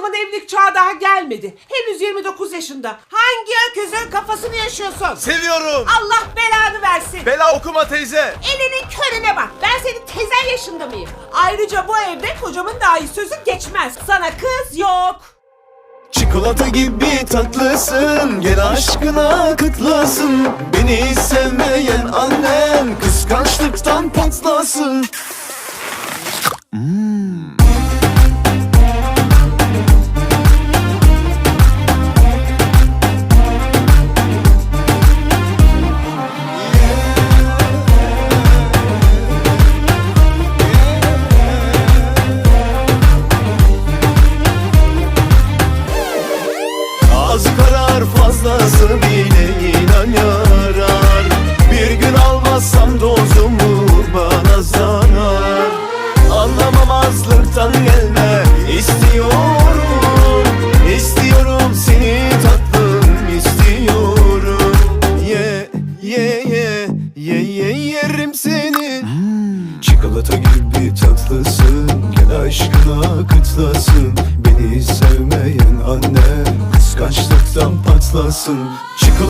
zaman evlilik çağı daha gelmedi. Henüz 29 yaşında. Hangi öküzün kafasını yaşıyorsun? Seviyorum. Allah belanı versin. Bela okuma teyze. Elinin körüne bak. Ben senin tezen yaşında mıyım? Ayrıca bu evde kocamın dahi sözü geçmez. Sana kız yok. Çikolata gibi tatlısın Gel aşkına kıtlasın Beni sevmeyen annem Kıskançlıktan patlasın Az karar fazlası bile inan yarar Bir gün almazsam dozumu bana zarar. Anlamamazlıktan gelme istiyorum. İstiyorum seni tatlım istiyorum. Ye ye ye ye ye yerim seni. Çikolata gibi tatlısın Gel aşkına kıtlasın. Beni sevmeyen anne Kıskançlıktan patlasın Çikolata